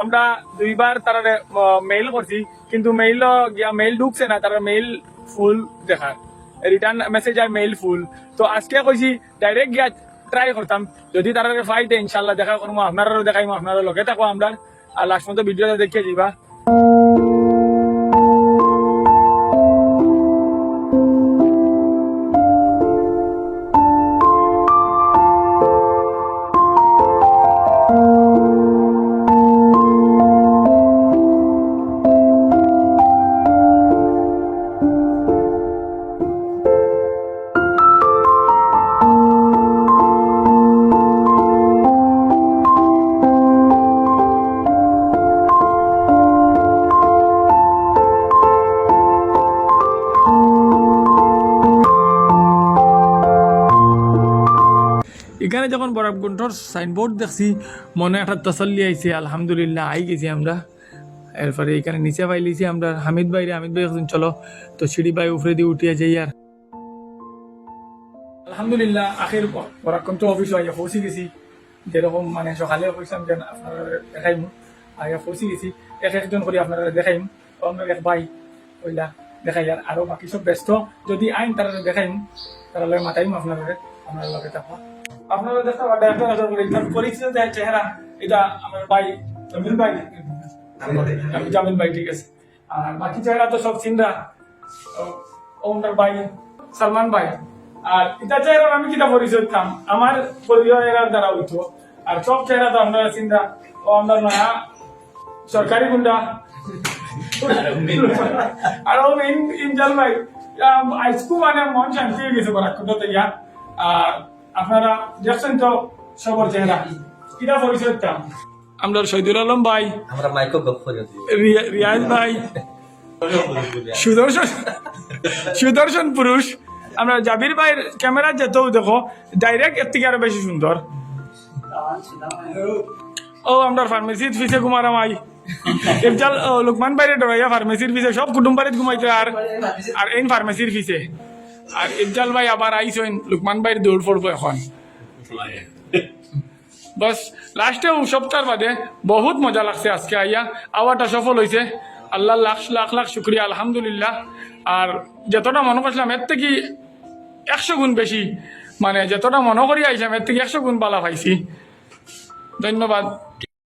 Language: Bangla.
আমরা দুইবার তারা মেইল করছি, কিন্তু মেইল গিয়া মেইল ঢুকছে না, তারা মেইল ফুল দেখার রিটার্ন মেসেজ আর মেইল ফুল তো আজকে কইছি ডাইরেক্ট গিয়া ট্রাই করতাম। যদি তারা ফাইতে ইনশাল্লাহ দেখা করব আপনারও দেখাইমো আপনারও লগে থাকব আমরা। আর লাস্ট মতো ভিডিওটা দেখিয়ে দিবা। এখানে যখন বরাবগুন্ঠর সাইনবোর্ড দেখছি, মনে একটা তসল্লি আইছে আলহামদুলিল্লাহ আই গেছি আমরা। এরপরে এখানে নিচে পাই পাইলিছি আমরা, হামিদ ভাই রে, হামিদ ভাই এখন চলো। তো সিঁড়ি ভাই উপরে দিয়ে উঠিয়ে যাই আর। আলহামদুলিল্লাহ, আখের বরাকন্ত অফিস আইয়া পৌঁছে গেছি। যেরকম মানে সকালে কইসাম যেন আপনারা দেখাইম। আইয়া পৌঁছে গেছি। এক একজন করে আপনারা দেখাইম। তো আমরা এক ভাই কইলা, দেখাই আর, আরও বাকি সব ব্যস্ত। যদি আইন তারা দেখাইম তারা মাতাইম আপনারা আপনার লগে থাকো আপনারা দেখতে পারেন একটা নজর করে তার পরিচিত যে চেহারা, এটা আমার ভাই, জামিল ভাই। আমি জামিল ভাই, ঠিক আছে। আর বাকি চেহারা তো সব চিনরা ওমর ভাই, সালমান ভাই। আর এটা চেহারা আমি কিটা পরিচয় দিতাম? আমার পরিচয়ের দ্বারা হইতো। আর সব চেহারা তো আপনারা চিন্তা ও আমার নয়া সরকারি গুন্ডা। আর ও মেইন ইনজাল ভাই। আইসকু মানে মন শান্তি হয়ে গেছে বরাক কথা ইয়া আর আপনারা দেখছেন তো সবর চেহারা। কিটা পরিচয় আমরা শহীদুল আলম ভাই। আমরা মাইকো গপ করে দিই রিয়া- রিয়াজ ভাই। সুদর্শন সুদর্শন পুরুষ। আমরা জাবির ভাইয়ের ক্যামেরা যেতেও দেখো ডাইরেক্ট এর থেকে আরও বেশি সুন্দর। ও আমরা ফার্মেসির ফিসে ঘুমারা মাই ইফজাল লুকমান বাইরে ডরাইয়া ফার্মেসির ফিসে সব কুটুম বাড়িতে ঘুমাইতে আর আর এই ফার্মেসির ফিসে আর ইফজাল ভাই আবার আইসেন লুকমান বাইরে দৌড় পড়ব এখন। বাস, লাস্টে সপ্তাহ বাদে বহুত মজা লাগছে আজকে আইয়া। আওয়াটা সফল হয়েছে আল্লাহ লাখ লাখ লাখ শুক্রিয়া, আলহামদুলিল্লাহ। আর যতটা মনে করছিলাম, এর থেকে একশো গুণ বেশি মানে যতটা মনে করি আইছিলাম, এর থেকে একশো গুণ বালা পাইছি। ধন্যবাদ।